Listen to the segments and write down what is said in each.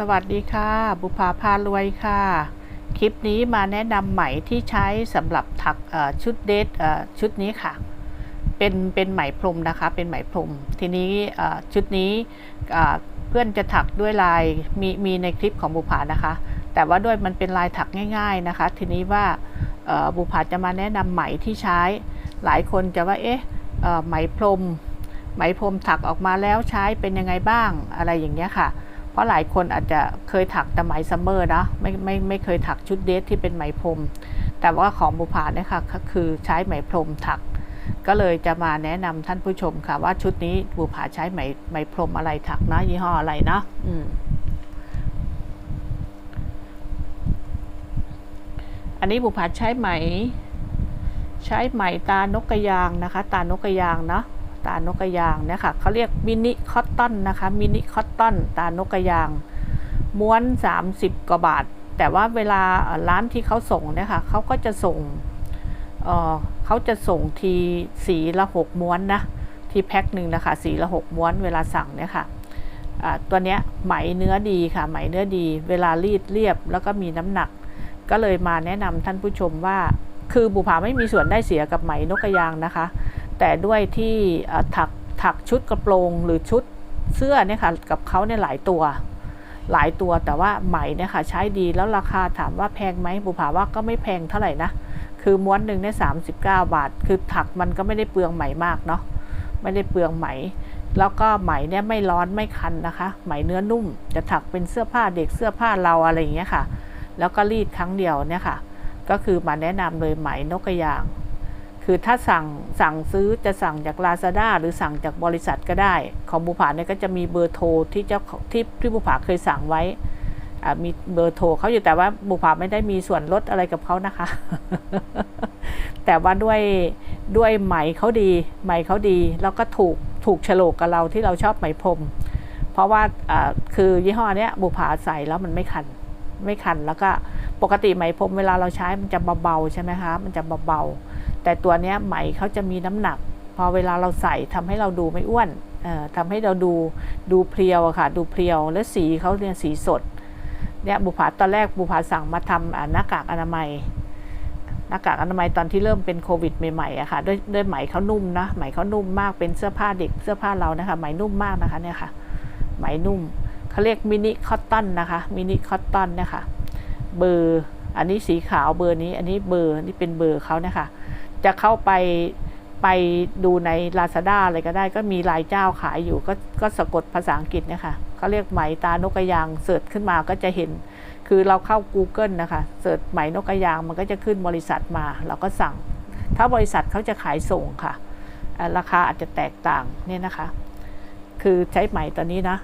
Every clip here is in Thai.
สวัสดีค่ะ บุภาพารวยค่ะ คลิปนี้มาแนะนำไหมที่ใช้สำหรับถักชุดเดทชุดนี้ค่ะ เป็นเป็นไหมพรมนะคะ เป็นไหมพรม ทีนี้ชุดนี้เพื่อนจะถักด้วยลายมีมีในคลิปของบุภานะคะ แต่ว่าด้วยมันเป็นลายถักง่าย ๆนะคะ ทีนี้ว่าบุภาจะมาแนะนำไหมที่ใช้ หลายคนจะว่าเอ๊ะไหมพรม ไหมพรมถักออกมาแล้วใช้เป็นยังไงบ้างอะไรอย่างเงี้ยค่ะ เพราะหลายคนอาจจะเคยถักแต่ไหมซัมเมอร์นะไม่ไม่ไม่เคยถักชุดเดทที่เป็นไหมพรม แต่ว่าของบุภาเนี่ยค่ะก็คือใช้ไหมพรมถัก ก็เลยจะมาแนะนำท่านผู้ชมค่ะ ว่าชุดนี้บุภาใช้ไหมไหมพรมอะไรถักนะยี่ห้ออะไรนะอืมอันนี้บุภาใช้ไหม ใช้ไหมตานกกระยางนะคะ ตานกกระยางเนาะ ตานกกระยางเนี่ยค่ะเขาเรียกมินิคอตตอนนะคะมินิคอตตอนตานกกระยาง ม้วน 30 กว่าบาท แต่ว่าเวลาร้านที่เขาส่งเนี่ยค่ะเขาก็จะส่งเเขาจะส่งทีสีละ6ม้วนนะที่แพ็คหนึ่งนะคะสีละ6ม้วนเวลาสั่งเนี่ยค่ะตัวเนี้ยไหมเนื้อดีค่ะ ไหมเนื้อดี เวลารีดเรียบแล้วก็มีน้ำหนัก ก็เลยมาแนะนำท่านผู้ชมว่า คือบุภาไม่มีส่วนได้เสียกับไหมนกกระยางนะคะ แต่ด้วยที่ถักถักชุดกระโปรงหรือชุดเสื้อเนี่ยค่ะกับเขาเนี่ยหลายตัว หลายตัวแต่ว่าไหมเนี่ยค่ะใช้ดีแล้วราคาถามว่าแพงไหมบุภาว่าก็ไม่แพงเท่าไหร่นะคือม้วนหนึ่งเนี่ยสาบาท คือถักมันก็ไม่ได้เปลืองไหมมากเนาะไม่ได้เปลืองไหม แล้วก็ไหมเนี่ยไม่ร้อนไม่คันนะคะ ไหมเนื้อนุ่ม จะถักเป็นเสื้อผ้าเด็กเสื้อผ้าเราอะไรอย่างเงี้ยค่ะ แล้วก็รีดครั้งเดียวเนี่ยค่ะ ก็คือมาแนะนำเลยไหมนกกระยาง คือถ้าสั่งสั่งซื้อจะสั่งจาก Lazada หรือสั่งจากบริษัทก็ได้ ของบุภาเนี่ยก็จะมีเบอร์โทรที่เจ้าที่ที่บุภาเคยสั่งไว้อ่ามีเบอร์โทรเขาอยู่แต่ว่าบุภาไม่ได้มีส่วนลดอะไรกับเขานะคะ แต่ว่าด้วยด้วยไหมเขาดี ไหมเขาดี แล้วก็ถูกถูกโฉลกกับเราที่เราชอบไหมพรม เพราะว่าอ่าคือยี่ห้อเนี้ยบุภาใส่แล้วมันไม่คันไม่คันแล้วก็ปกติไหมพรมเวลาเราใช้มันจะเบาๆใช่ไหมคะมันจะเบาๆ แต่ตัวเนี้ยไหมเขาจะมีน้ำหนัก พอเวลาเราใส่ทำให้เราดูไม่อ้วนทำให้เราดูดูเพรียวอะค่ะ ดูเพรียว และสีเขาเนี่ยสีสดเนี่ยบุภาตอนแรกบุภาสั่งมาทำอ่าหน้ากากอนามัยหน้ากากอนามัยตอนที่เริ่มเป็นโควิดใหม่ๆอะค่ะด้วยด้วยไหมเขานุ่มนะไหมเขานุ่มมากเป็นเสื้อผ้าเด็กเสื้อผ้าเรานะคะไหมนุ่มมากนะคะเนี่ยค่ะ ไหมนุ่มเขาเรียกมินิคอตตอนนะคะมินิคอตตอนเนี่ยค่ะเบอร์อันนี้สีขาวเบอร์นี้ อันนี้เบอร์นี่เป็นเบอร์เขาเนี่ยค่ะ จะเข้าไปไปดูใน Lazada อะไรก็ได้ ก็มีรายเจ้าขายอยู่ ก็ก็สะกดภาษาอังกฤษเนี่ยค่ะเขาเรียกไหมตานกกระยางเสิร์ชขึ้นมาก็จะเห็น คือเราเข้า Google นะคะเสิร์ชไหมนกกระยางมันก็จะขึ้นบริษัทมา เราก็สั่ง ถ้าบริษัทเขาจะขายส่งค่ะ ราคาอาจจะแตกต่างเนี่ยนะคะ คือใช้ไหมตอนนี้นะ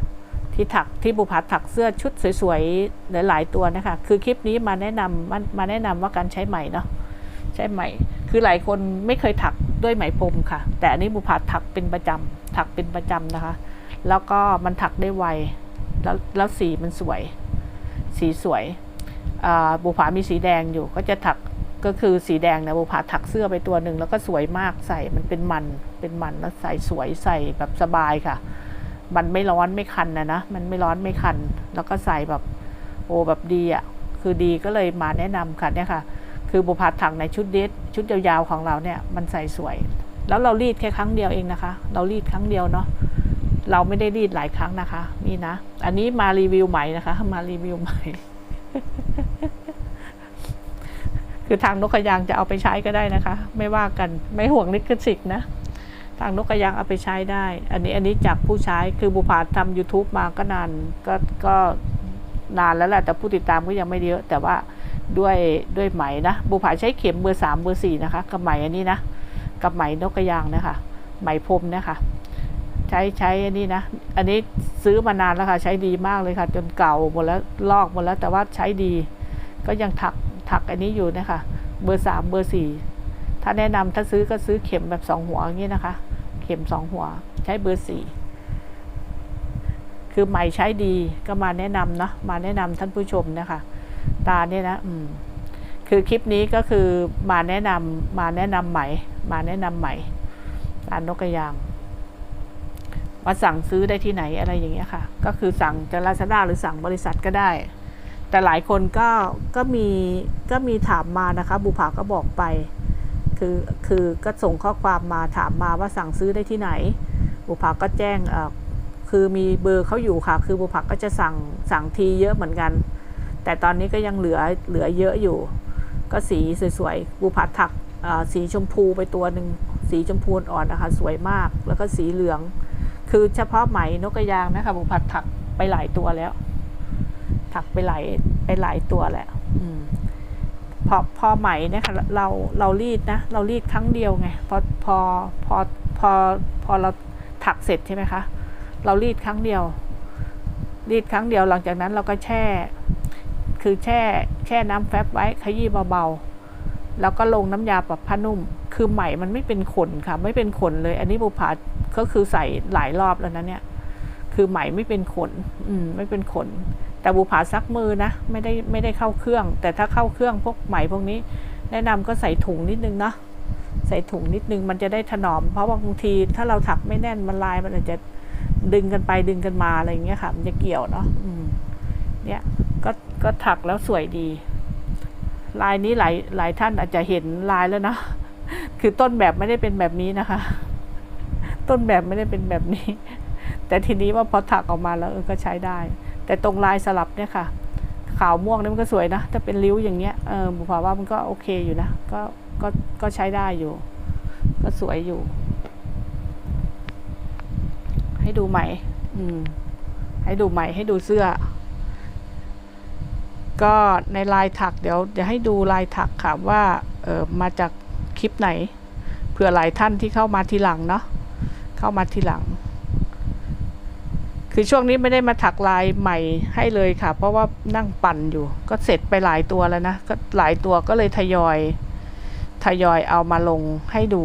ที่ถักที่บุพัฒถักเสื้อชุดสวยๆหลายๆตัวนะคะ คือคลิปนี้มาแนะนำมามาแนะนำว่าการใช้ไหมเนาะใช้ไหม คือหลายคนไม่เคยถักด้วยไหมพรมค่ะ แต่อันนี้บุพัฒถักเป็นประจำถักเป็นประจำนะคะ แล้วก็มันถักได้ไวแล้วแล้วสีมันสวย สีสวยบุภามีสีแดงอยู่ก็จะถักก็คือสีแดงเนี่ยบุภาถักเสื้อไปตัวหนึ่งแล้วก็สวยมากใส่มันเป็นมันเป็นมันแล้วใส่สวยใส่แบบสบายค่ะ มันไม่ร้อนไม่คันนะนะมันไม่ร้อนไม่คัน แล้วก็ใส่แบบโอ้แบบดีอะ่ะคือดีก็เลยมาแนะนำค่ะเนี่ยค่ะ คือบุพาถักในชุดเดทชุดยาวๆของเราเนี่ยมันใส่สวย แล้วเรารีดแค่ครั้งเดียวเองนะคะ เรารีดครั้งเดียวเนาะเราไม่ได้รีดหลายครั้งนะคะ นี่นะ อันนี้มารีวิวใหม่นะคะ มารีวิวใหม่ คือทางนกกระยางจะเอาไปใช้ก็ได้นะคะ ไม่ว่ากันไม่ห่วงลิขสิทธิ์นะทางนกกระยางเอาไปใช้ได้ อันนี้อันนี้จากผู้ใช้คือบุพาทำ YouTube มาก็นานก็ก็นานแล้วแหละแต่ผู้ติดตามก็ยังไม่เยอะ แต่ว่า ด้วยด้วยไหมนะบุพาใช้เข็มเบอร์สามเบอร์สี่นะคะกับไหมอันนี้นะกับไหมนกกระยางนะคะไหมพรมนะคะใช้ใช้อันนี้นะอันนี้ซื้อมานานแล้วค่ะ ใช้ดีมากเลยค่ะ จนเก่าหมดแล้วลอกหมดแล้วแต่ว่าใช้ดี ก็ยังถักถักอันนี้อยู่นะคะเบอร์สามเบอร์สี่ถ้าแนะนำถ้าซื้อก็ซื้อเข็มแบบสองหัวอย่างนี้นะคะ เข็มสองหัว ใช้เบอร์สี่คือใหม่ใช้ดีก็มาแนะนำเนาะมาแนะนำท่านผู้ชมนะคะ ตาเนี่ยนะอืมคือคลิปนี้ก็คือมาแนะนำมาแนะนำใหม่ มาแนะนำใหม่ตานกกระยางว่าสั่งซื้อได้ที่ไหนอะไรอย่างเงี้ยค่ะ ก็คือสั่งจากลาซาด้าหรือสั่งบริษัทก็ได้ แต่หลายคนก็ก็มีก็มีถามมานะคะ บุภาก็บอกไป คือคือก็ส่งข้อความมาถามมาว่าสั่งซื้อได้ที่ไหน บุภาก็แจ้งเออคือมีเบอร์เขาอยู่ค่ะ คือบุภาก็จะสั่งสั่งทีเยอะเหมือนกัน แต่ตอนนี้ก็ยังเหลือเหลือเยอะอยู่ ก็สีสวยๆบุภาถักอ่อสีชมพูไปตัวหนึ่งสีชมพูอ่อนนะคะ สวยมากแล้วก็สีเหลือง คือเฉพาะไหมนกกระยางนะคะบุภาถักไปหลายตัวแล้ว ถักไปหลายไปหลายตัวแหละอืมพอพอไหมเนี่ยค่ะเราเรารีดนะ เรารีดครั้งเดียวไงพอพอพอพอพอเราถักเสร็จใช่ไหมคะ เรารีดครั้งเดียว รีดครั้งเดียวหลังจากนั้นเราก็แช่ คือแช่แช่น้ำแฟบไว้ขยี้เบาๆ แล้วก็ลงน้ำยาปรับผ้านุ่ม คือไหมมันไม่เป็นขนค่ะ ไม่เป็นขนเลย อันนี้บุผาก็คือใส่หลายรอบแล้วนะเนี่ย คือไหมไม่เป็นขน อืม ไม่เป็นขน แต่บุผาซักมือนะ ไม่ได้ไม่ได้เข้าเครื่อง แต่ถ้าเข้าเครื่องพวกไหมพวกนี้ แนะนำก็ใส่ถุงนิดนึงเนาะใส่ถุงนิดนึงมันจะได้ถนอม เพราะบางทีถ้าเราถักไม่แน่นมันลายมันอาจจะดึงกันไปดึงกันมาอะไรอย่างเงี้ยค่ะ มันจะเกี่ยวเนาะเนี่ย ก็ถักแล้วสวยดี ลายนี้หลายหลายท่านอาจจะเห็นลายแล้วนะ คือต้นแบบไม่ได้เป็นแบบนี้นะคะ ต้นแบบไม่ได้เป็นแบบนี้ แต่ทีนี้ว่าพอถักออกมาแล้วเออก็ใช้ได้ แต่ตรงลายสลับเนี่ยค่ะ ขาวม่วงนี่มันก็สวยนะ ถ้าเป็นริ้วอย่างเงี้ย เออบุพาว่ามันก็โอเคอยู่นะ ก็ ก็ ก็ใช้ได้อยู่ ก็สวยอยู่ ให้ดูไหม่ อืม ให้ดูไหม่ ให้ดูเสื้อ ก็ในลายถักเดี๋ยวเดี๋ยวให้ดูลายถักค่ะว่าเออมาจากคลิปไหนเผื่อหลายท่านที่เข้ามาทีหลังเนาะเข้ามาทีหลัง คือช่วงนี้ไม่ได้มาถักลายใหม่ให้เลยค่ะ เพราะว่านั่งปั่นอยู่ ก็เสร็จไปหลายตัวแล้วนะก็หลายตัวก็เลยทยอยทยอยเอามาลงให้ดู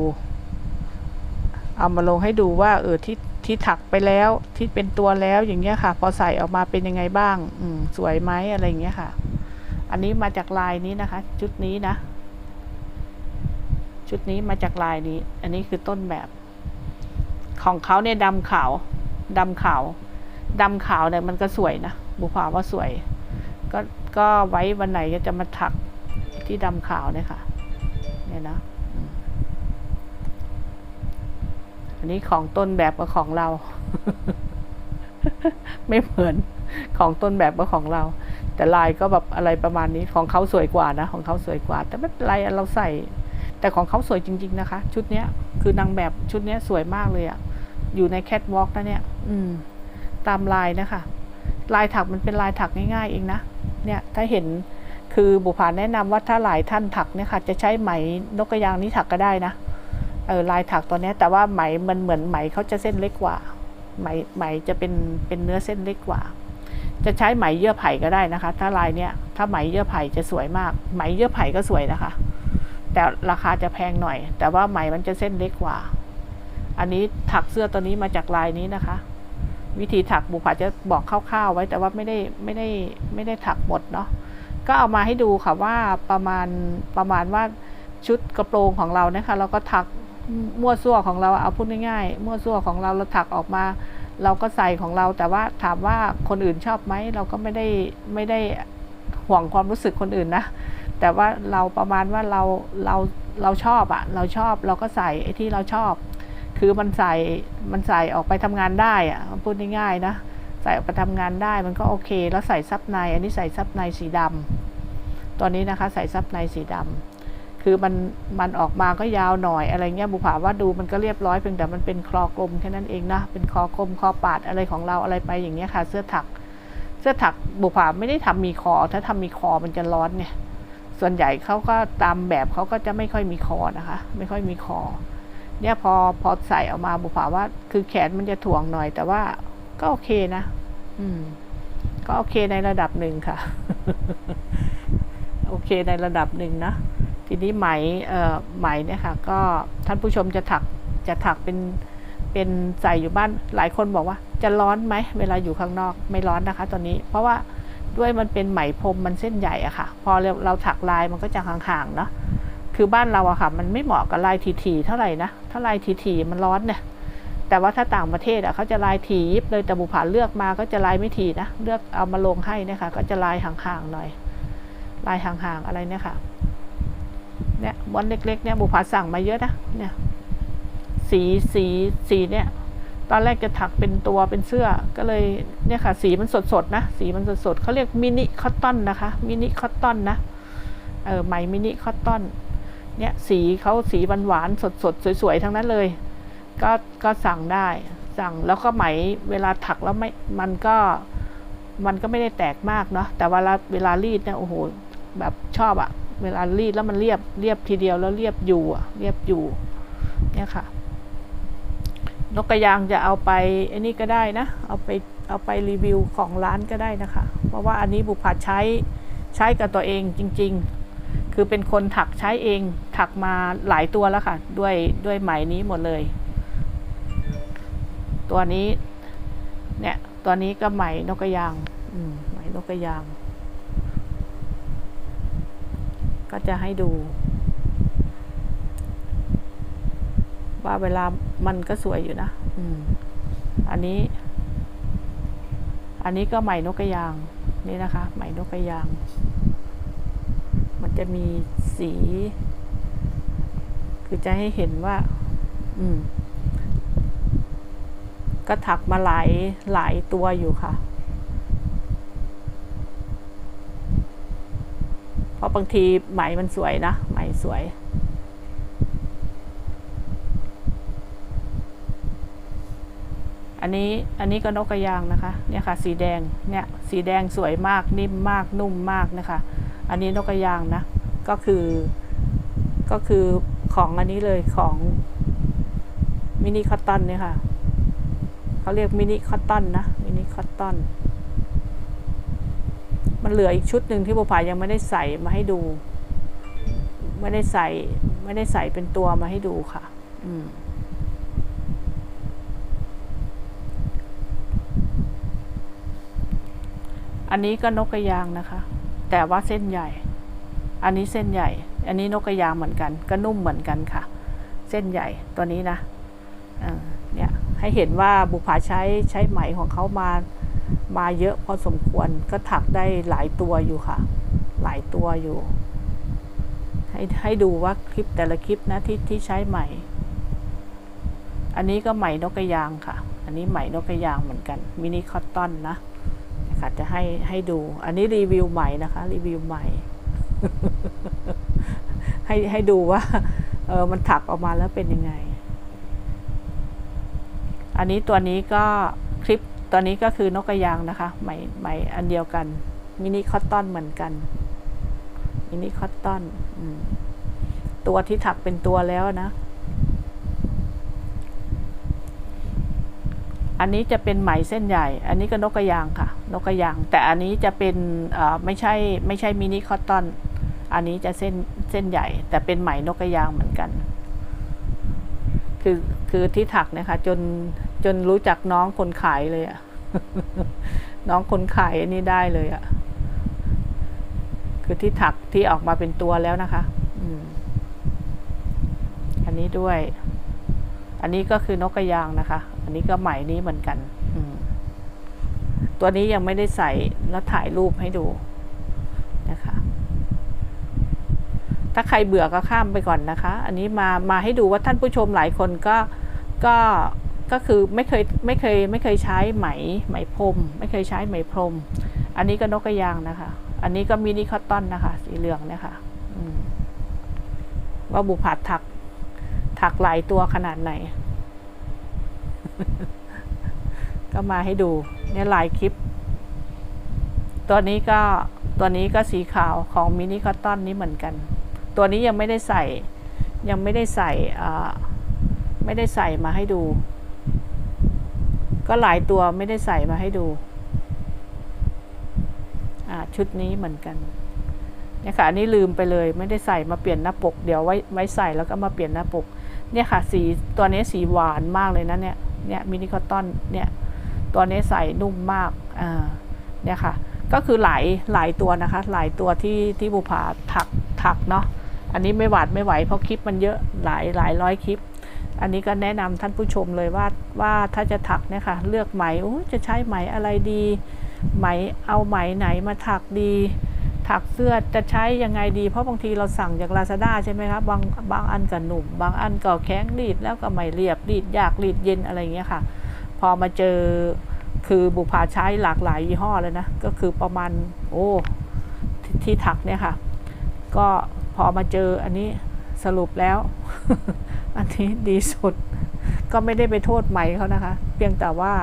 เอามาลงให้ดูว่าเออที่ ที่ถักไปแล้วที่เป็นตัวแล้วอย่างเงี้ยค่ะ พอใส่ออกมาเป็นยังไงบ้าง อืมสวยไหมอะไรอย่างเงี้ยค่ะ อันนี้มาจากลายนี้นะคะ ชุดนี้นะ ชุดนี้มาจากลายนี้ อันนี้คือต้นแบบ ของเขาเนี่ยดำขาวดำขาวดำขาวเนี่ยมันก็สวยนะบุพาว่าสวย ก็ก็ไว้วันไหนก็จะมาถักที่ดำขาวเนี่ยค่ะ เนี่ยนะ อันนี้ของต้นแบบกับของเรา ไม่เหมือนของต้นแบบกับของเรา แต่ลายก็แบบอะไรประมาณนี้ของเขาสวยกว่านะ ของเขาสวยกว่า แต่ไม่เป็นไรเราใส่ แต่ของเขาสวยจริง ๆ นะคะ ชุดเนี้ย คือนางแบบชุดเนี้ยสวยมากเลยอะอยู่ในแคทวอล์กนะเนี่ย อืม ตามลายนะคะ ลายถักมันเป็นลายถักง่ายๆเองนะเนี่ยถ้าเห็นคือบุพาแนะนำว่าถ้าหลายท่านถักเนี่ยค่ะ จะใช้ไหมนกกระยางนี้ถักก็ได้นะ เออลายถักตัวนี้แต่ว่าไหมมันเหมือนไหมเขาจะเส้นเล็กกว่า ไหมไหมจะเป็นเป็นเนื้อเส้นเล็กกว่า จะใช้ไหมเยื่อไผ่ก็ได้นะคะ ถ้าลายเนี้ยถ้าไหมเยื่อไผ่จะสวยมาก ไหมเยื่อไผ่ก็สวยนะคะ แต่ราคาจะแพงหน่อย แต่ว่าไหมมันจะเส้นเล็กกว่า อันนี้ถักเสื้อตัวนี้มาจากลายนี้นะคะ วิธีถักบุพผาจะบอกคร่าวๆไว้แต่ว่าไม่ได้ไม่ได้ไม่ได้ถักหมดเนาะก็เอามาให้ดูค่ะว่าประมาณประมาณว่าชุดกระโปรงของเรานี่ยค่ะเราก็ถัก มั่วซั่วของเราเอาพูดง่ายๆมั่วซั่วของเราเราถักออกมา เราก็ใส่ของเรา แต่ว่าถามว่าคนอื่นชอบไหมเราก็ไม่ได้ไม่ได้ห่วงความรู้สึกคนอื่นนะ แต่ว่าเราประมาณว่าเราเราเราชอบอะเราชอบเราก็ใส่ไอ้ที่เราชอบ คือมันใส่มันใส่ออกไปทำงานได้อะพูดง่ายๆนะใส่ออกไปทำงานได้มันก็โอเค แล้วใส่ซับใน อันนี้ใส่ซับในสีดำตัวนี้นะคะใส่ซับในสีดำ คือมันมันออกมาก็ยาวหน่อยอะไรเงี้ยบุผาว่าดูมันก็เรียบร้อยเพียงแต่มันเป็นคลอกลมแค่นั้นเองนะเป็นคอกลมคอปาดอะไรของเราอะไรไปอย่างเงี้ยค่ะ เสื้อถัก เสื้อถักบุผาไม่ได้ทำมีคอ ถ้าทำมีคอมันจะร้อนไงส่วนใหญ่เขาก็ตามแบบเขาก็จะไม่ค่อยมีคอนะคะ ไม่ค่อยมีคอ เนี่ยพอพอใส่ออกมาบุผาว่า คือแขนมันจะถ่วงหน่อย แต่ว่าก็โอเคนะ อืม ก็โอเคในระดับหนึ่งค่ะ โอเคในระดับหนึ่งนะ ทีนี้ไหมเอ่อไหมเนี่ยค่ะก็ท่านผู้ชมจะถักจะถักเป็นเป็นใส่อยู่บ้านหลายคนบอกว่า จะร้อนไหมเวลาอยู่ข้างนอกไม่ร้อนนะคะ ตอนนี้ เพราะว่าด้วยมันเป็นไหมพรมมันเส้นใหญ่อะค่ะ พอเราเราถักลายมันก็จะห่างๆเนาะคือบ้านเราอะค่ะ มันไม่เหมาะกับลายทีๆเท่าไหร่นะถ้าลายทีๆมันร้อนเนี่ยแต่ว่าถ้าต่างประเทศอะเขาจะลายถี่ยิบเลยแต่บุผาเลือกมาก็จะลายไม่ถีนะเลือกเอามาลงให้นะคะก็จะลายห่างๆหน่อย ลายห่างๆอะไรเนี่ยค่ะ เนี่ยบอลเล็กๆเนี่ยบุผาสั่งมาเยอะนะเนี่ยสีสีสีเนี่ยตอนแรกจะถักเป็นตัวเป็นเสื้อก็เลยเนี่ยค่ะ สีมันสดๆนะ สีมันสดๆเขาเรียกมินิคอตตอนนะคะมินิคอตตอนนะเออไหมมินิคอตตอนเนี่ยสีเขาสีหวานๆสดๆสวยๆทั้งนั้นเลย ก็ก็สั่งได้สั่งแล้วก็ไหมเวลาถักแล้วไม่มันก็มันก็ไม่ได้แตกมากเนาะแต่เวลาเวลารีดเนี่ยโอ้โหแบบชอบอะ เวลารีดแล้วมันเรียบเรียบทีเดียวแล้วเรียบอยู่อะเรียบอยู่ เนี่ยค่ะ นกกระยางจะเอาไปอ้นี่ก็ได้นะ เอาไปเอาไปรีวิวของร้านก็ได้นะคะ เพราะว่าอันนี้บุพผาใช้ใช้กับตัวเองจริง ๆ คือเป็นคนถักใช้เองถักมาหลายตัวแล้วค่ะ ด้วยด้วยไหมนี้หมดเลย ตัวนี้ เนี่ย ตัวนี้ก็ไหมนกกระยาง อืมไหมนกกระยาง ก็จะให้ดู ว่าเวลามันก็สวยอยู่นะอืมอันนี้ อันนี้ก็ไหมนกกระยาง นี่นะคะ ไหมนกกระยาง มันจะมีสี คือจะให้เห็นว่า อืม ก็ถักมาหลายหลายตัวอยู่ค่ะ เพ ราะบางทีไหมมันสวยนะ ไหมสวย อันนี้อันนี้ก็นกกระยางนะคะ เนี่ยค่ะ สีแดง เนี่ย สีแดงสวยมากนิ่มมากนุ่มมากนะคะ อันนี้นกกระยางนะ ก็คือก็คือของอันนี้เลยของมินิคอตตอนเนี่ยค่ะ เขาเรียกมินิคอตตอนนะมินิคอตตอน มันเหลืออีกชุดหนึ่งที่บุพายังไม่ได้ใส่มาให้ดู ไม่ได้ใส่ ไม่ได้ใส่เป็นตัวมาให้ดูค่ะ อืมอันนี้ก็นกกระยางนะคะ แต่ว่าเส้นใหญ่ อันนี้เส้นใหญ่ อันนี้นกกระยางเหมือนกัน ก็นุ่มเหมือนกันค่ะ เส้นใหญ่ตัวนี้นะเนี่ยให้เห็นว่าบุภาใช้ใช้ไหมของเขามา มาเยอะพอสมควรก็ถักได้หลายตัวอยู่ค่ะ หลายตัวอยู่ ให้ให้ดูว่าคลิปแต่ละคลิปนะที่ที่ใช้ไหมอันนี้ก็ไหมนกกระยางค่ะ อันนี้ไหมนกกระยางเหมือนกันมินิคอตตอนนะนะคะจะให้ให้ดู อันนี้รีวิวใหม่นะคะ รีวิวใหม่ ให้ให้ดูว่า เออมันถักออกมาแล้วเป็นยังไง อันนี้ตัวนี้ก็ ตัวนี้ก็คือนกกระยางนะคะไหมไหมอันเดียวกัน มินิคอตตอนเหมือนกัน มินิคอตตอนตัวที่ถักเป็นตัวแล้วนะ อันนี้จะเป็นไหมเส้นใหญ่ อันนี้ก็นกกระยางค่ะ นกกระยาง แต่อันนี้จะเป็นไม่ใช่ไม่ใช่มินิคอตตอน อันนี้จะเส้นเส้นใหญ่ แต่เป็นไหมนกกระยางเหมือนกัน คือคือที่ถักนะคะจน จนรู้จักน้องคนขายเลยอะน้องคนขายอันนี้ได้เลยอะคือที่ถักที่ออกมาเป็นตัวแล้วนะคะ อืม อันนี้ด้วย อันนี้ก็คือนกกระยางนะคะ อันนี้ก็ไหมนี้เหมือนกัน อืม ตัวนี้ยังไม่ได้ใส่แล้วถ่ายรูปให้ดูนะคะถ้าใครเบื่อก็ข้ามไปก่อนนะคะ อันนี้มา มาให้ดูว่าท่านผู้ชมหลายคนก็ ก็ ก็คือไม่เคยไม่เคยไม่เคยใช้ไหมไหมพรม ไม่เคยใช้ไหมพรม อันนี้ก็นกกระยางนะคะ อันนี้ก็มินิคอตตอนนะคะ สีเหลืองเนี่ยค่ะว่าบุผัดถัก ถักหลายตัวขนาดไหน ก็มาให้ดูเนี่ยหลายคลิป ตัวนี้ก็ตัวนี้ก็สีขาวของมินิคอตตอนนี้เหมือนกัน ตัวนี้ยังไม่ได้ใส่ ยังไม่ได้ใส่อ่าไม่ได้ใส่มาให้ดู ก็หลายตัวไม่ได้ใส่มาให้ดูอ่าชุดนี้เหมือนกันเนี่ยค่ะอันนี้ลืมไปเลย ไม่ได้ใส่มาเปลี่ยนหน้าปก เดี๋ยวไว้ไว้ใส่แล้วก็มาเปลี่ยนหน้าปก เนี่ยค่ะ สีตัวนี้สีหวานมากเลยนะเนี่ยเนี่ยมินิคอตตอนเนี่ยตัวนี้ใส่นุ่มมากอ่าเนี่ยค่ะ ก็คือหลายหลายตัวนะคะ หลายตัวที่ที่บุภาถักถักเนาะอันนี้ไม่หวาดไม่ไหวเพราะคลิปมันเยอะหลายหลายร้อยคลิป อันนี้ก็แนะนำท่านผู้ชมเลยว่าว่าถ้าจะถักเนี่ยค่ะเลือกไหมโอ้จะใช้ไหมอะไรดี ไหมเอาไหมไหนมาถักดี ถักเสื้อจะใช้ยังไงดี เพราะบางทีเราสั่งจากลาซาด้าใช่ไหมครับบางบางอันก็หนุ่ม บางอันก็แข็งรีดแล้วก็ไม่เรียบรีดยากรีดเย็นอะไรอย่างเงี้ยค่ะ พอมาเจอคือบุพาใช้หลากหลายยี่ห้อเลยนะก็คือประมาณโอ้ที่ถักเนี่ยค่ะ ก็พอมาเจออันนี้สรุปแล้ว อันนี้ดีสุด ก็ไม่ได้ไปโทษไหมเขานะคะ เพียงแต่ว่า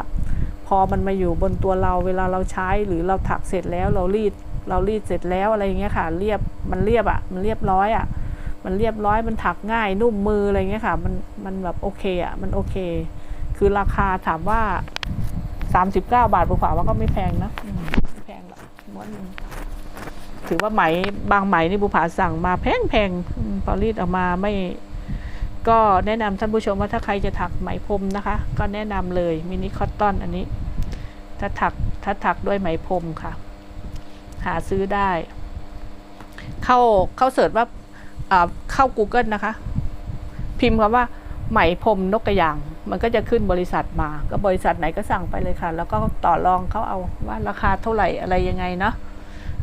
พอมันมาอยู่บนตัวเราเวลาเราใช้หรือเราถักเสร็จแล้วเรารีดเรารีดเสร็จแล้วอะไรอย่างเงี้ยค่ะ เรียบมันเรียบอะ่ะ มันเรียบร้อยอะ่ะ มันเรียบร้อยมันถักง่ายนุ่มมืออะไรเงี้ยค่ะ มันมันแบบโอเคอะ่ะ มันโอเค คือราคาถามว่า39บาทกว่าว่าก็ไม่แพงนะไม่แพงหรอกม้วนถือว่าไหมบางไหมนี่บุผาสั่งมาแพงแพงพอรีดออกมาไม่ ก็แนะนำท่านผู้ชมว่าถ้าใครจะถักไหมพรมนะคะ ก็แนะนำเลยมินิคอตตอนอันนี้ ถ้าถักถ้าถักด้วยไหมพรมค่ะ หาซื้อได้ เข้าเข้าเสิร์ชว่าอ่าเข้า Google นะคะ พิมพ์คำว่าไหมพรมนกกระยาง มันก็จะขึ้นบริษัทมา ก็บริษัทไหนก็สั่งไปเลยค่ะ แล้วก็ต่อรองเขาเอาว่าราคาเท่าไหร่อะไรยังไงเนาะ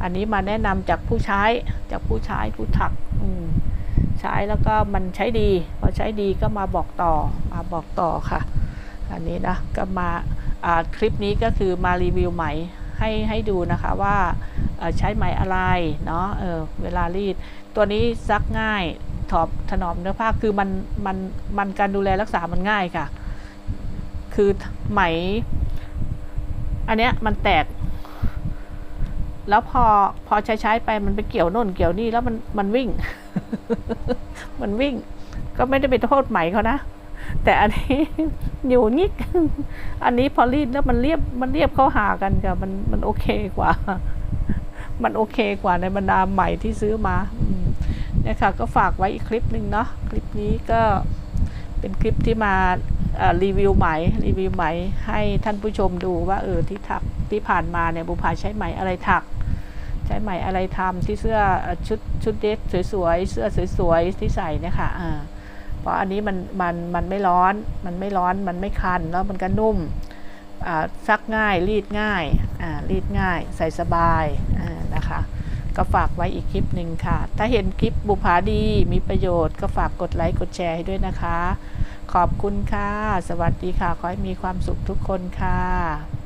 อันนี้มาแนะนำจากผู้ใช้จากผู้ใช้ผู้ถักอืใช้แล้วก็มันใช้ดี ใช้ดีก็มาบอกต่อมาบอกต่อค่ะ อันนี้นะก็มาคลิปนี้ก็คือมารีวิวไหมให้ให้ดูนะคะว่าใช้ไหมอะไรเนาะเเวลารีด ตัวนี้ซักง่ายถอบถนอมเนื้อผ้าคือมันมันมันการดูแลรักษามันง่ายค่ะ คือไหม อันเนี้ยมันแตก แล้วพอพอใช้ใช้ไปมันไปเกี่ยวโน่นเกี่ยวนี่แล้วมันมันวิ่ง มันวิ่ง ก็ไม่ได้ไปโทษไหมเขานะ แต่อันนี้อยู่นิดอันนี้พอรีดแล้วมันเรียบมันเรียบเข้าหากันค่ะมันมันโอเคกว่า มันโอเคกว่าในบรรดาใหม่ที่ซื้อมาเนี่ยค่ะก็ฝากไว้อีกคลิปหนึ่งเนาะคลิปนี้ก็เป็นคลิปที่มารีวิวไหมรีวิวไหมให้ท่านผู้ชมดูว่าเออที่ถักที่ผ่านมาเนี่ยบุพาใช้ไหมอะไรถัก ใช้ไหมอะไรทำที่เสื้อชุดชุดเดรสสวยๆเสื้อสวยๆที่ใส่เนี่ยค่ะอ่า เพราะอันนี้มันมันมันไม่ร้อน มันไม่ร้อน มันไม่คัน แล้วมันก็นุ่มอ่าซักง่าย รีดง่ายอ่ารีดง่าย ใส่สบายอ่านะคะ ก็ฝากไว้อีกคลิปหนึ่งค่ะ ถ้าเห็นคลิปบุภาดีมีประโยชน์ก็ฝากกดไลค์กดแชร์ให้ด้วยนะคะ ขอบคุณค่ะ สวัสดีค่ะ ขอให้มีความสุขทุกคนค่ะ